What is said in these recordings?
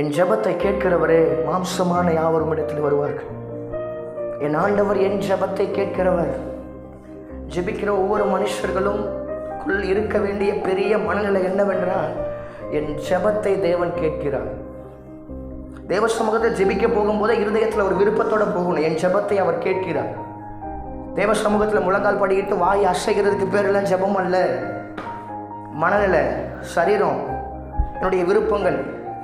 என் ஜெபத்தை கேட்கிறவரே மாம்சமான யாவரும் இடத்தில் வருவார்கள். என் ஆண்டவர் என் ஜெபத்தை கேட்கிறவர். ஜெபிக்கிற ஒவ்வொரு மனுஷர்களும் குள் இருக்க வேண்டிய பெரிய மனநிலை என்னவென்றால் என் ஜெபத்தை தேவன் கேட்கிறார். தேவ சமூகத்தில் ஜெபிக்க போகும்போதே இருதயத்தில் ஒரு விருப்பத்தோட போகணும். என் ஜெபத்தை அவர் கேட்கிறார். தேவ சமூகத்தில் முழங்கால் படிக்கிட்டு வாய் அசைகிறதுக்கு பேரெல்லாம் ஜபம் அல்ல. மனநிலை சரீரம் என்னுடைய விருப்பங்கள்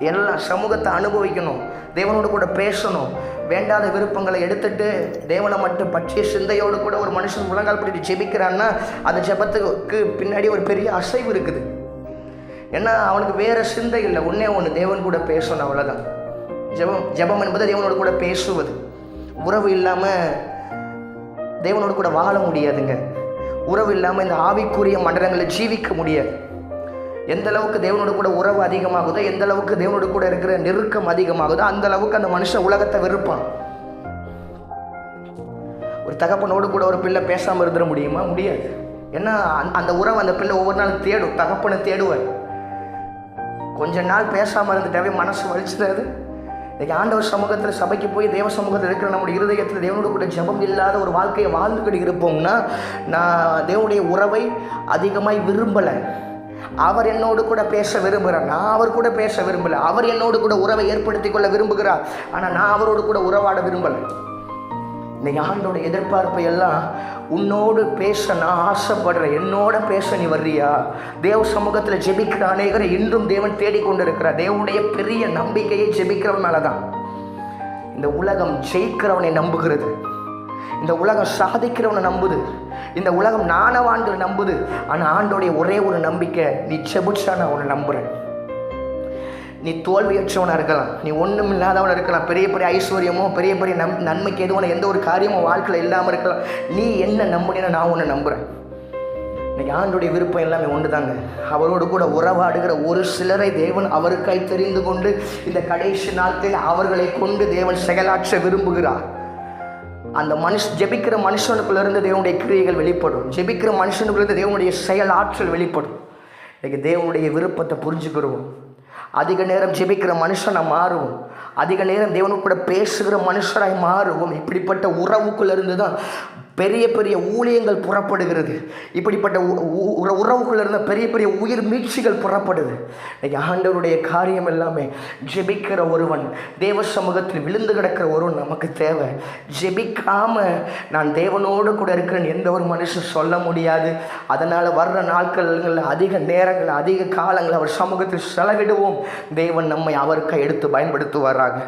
எல்லாம் சமூகத்தை அனுபவிக்கணும் தேவனோடு கூட பேசணும். வேண்டாத விருப்பங்களை எடுத்துட்டு தேவனை மட்டும் பற்றிய சிந்தையோடு கூட ஒரு மனுஷன் முழங்கால் பண்ணிட்டு ஜெபிக்கிறான்னா அந்த ஜெபத்துக்கு பின்னாடி ஒரு பெரிய அசைவு இருக்குது. ஏன்னா அவனுக்கு வேறு சிந்தை இல்லை. ஒன்றே ஒன்று தேவன் கூட பேசணும் அவ்வளோதான் ஜெபம் ஜெபம் என்பது தேவனோடு கூட பேசுவது. உறவு இல்லாமல் தேவனோடு கூட வாழ முடியாதுங்க. உறவு இல்லாமல் இந்த ஆவிக்குரிய மண்டலங்களில் ஜீவிக்க முடியாது. எந்த அளவுக்கு தேவனோட கூட உறவு அதிகமாகுதோ எந்த அளவுக்கு தேவனோட கூட இருக்கிற நெருக்கம் அதிகமாகுதோ அந்த அளவுக்கு அந்த மனுஷன் உலகத்தை வெறுப்பான். ஒரு தகப்பனோடு கூட ஒரு பிள்ளை பேசாமல் இருந்துட முடியுமா? முடியாது. ஏன்னா அந்த- அந்த உறவு அந்த பிள்ளை ஒவ்வொரு நாள் தேடும். தகப்பனை தேடுவேன் கொஞ்ச நாள் பேசாமல் இருந்துட்டாவே மனசு வலிச்சுடாது இன்றைக்கி ஆண்டவர் சமூகத்தில் சபைக்கு போய் தேவ சமூகத்தில் இருக்கிற நம்முடைய இருதயத்தில் தேவனோட கூட ஜபம் இல்லாத ஒரு வாழ்க்கையை வாழ்ந்துக்கிட்டு இருப்போம்னா நான் தேவனுடைய உறவை அதிகமாய் விரும்பலை. அவர் என்னோடு கூட பேச விரும்புகிறார். நான் அவர் கூட பேச விரும்பலை. அவர் என்னோடு கூட உறவை ஏற்படுத்திக் கொள்ள விரும்புகிறார். ஆனால் நான் அவரோடு கூட உறவாட விரும்பலை. இன்னைக்கு ஆண்டோட எதிர்பார்ப்பை எல்லாம் உன்னோடு பேச நான் ஆசைப்படுறேன் என்னோட பேச நீ வர்றியா? தேவ சமூகத்தில் ஜெபிக்கிற அநேகரை இன்றும் தேவன் தேடிக்கொண்டு இருக்கிறார் தேவனுடைய பெரிய நம்பிக்கையை ஜெபிக்கிறவன் மேலே தான் இந்த உலகம் ஜெயிக்கிறவனை நம்புகிறது. இந்த உலகம் சாதிக்கிறவனை நம்புது. இந்த உலகம் நானவான்கள் நம்புது. ஆனால் ஆண்டோடைய ஒரே ஒரு நம்பிக்கை நீ செபிச்சா நான் உன்னை நம்புகிறேன் நீ தோல்வியற்றவனாக இருக்கலாம் நீ ஒன்றும் இல்லாதவனாக இருக்கலாம் பெரிய பெரிய ஐஸ்வர்யமோ பெரிய பெரிய நம் நன்மைக்கு எதுவான எந்த ஒரு காரியமோ வாழ்க்கையில் இல்லாமல் இருக்கலாம். நீ என்ன நம்புனேன்னு நான் உன்னை நம்புகிறேன் இன்னைக்கு ஆண்டுடைய விருப்பம் எல்லாமே ஒன்று தாங்க அவரோடு கூட உறவாடுகிற ஒரு சிலரை தேவன் அவருக்காய் தெரிந்து கொண்டு இந்த கடைசி நாட்களில் அவர்களை கொண்டு தேவன் செயலாற்ற விரும்புகிறார். அந்த மனுஷ ஜெபிக்கிற மனுஷனுக்குள்ளேருந்து தேவனுடைய கிரியைகள் வெளிப்படும். ஜெபிக்கிற மனுஷனுக்குள்ளேருந்து தேவனுடைய செயல் ஆற்றல் வெளிப்படும். இன்றைக்கி தேவனுடைய விருப்பத்தை புரிஞ்சுக்கிறோம். அதிக நேரம் ஜெபிக்கிற மனுஷனை மாறுவோம். அதிக நேரம் தேவனுக்கு கூட பேசுகிற மனுஷராய் மாறுவோம். இப்படிப்பட்ட உறவுக்குள்ளேருந்து தான் பெரிய பெரிய ஊழியங்கள் புறப்படுகிறது. இப்படிப்பட்ட உ- உற- உறவுக்குள்ள இருந்த பெரிய பெரிய உயிர் மீட்சிகள் புறப்படுது. ஆண்டவருடைய காரியம் எல்லாமே ஜெபிக்கிற ஒருவன் தேவ சமூகத்தில் விழுந்து கிடக்கிற ஒருவன் நமக்கு தேவை. ஜெபிக்காம நான் தேவனோடு கூட இருக்கிறேன் எந்த ஒரு மனுஷன் சொல்ல முடியாது. அதனால் வர்ற நாட்களில் அதிக நேரங்கள் அதிக காலங்கள் அவர் சமூகத்தில் செலவிடுவோம். தேவன் நம்மை அவருக்கா எடுத்து பயன்படுத்துவாராக.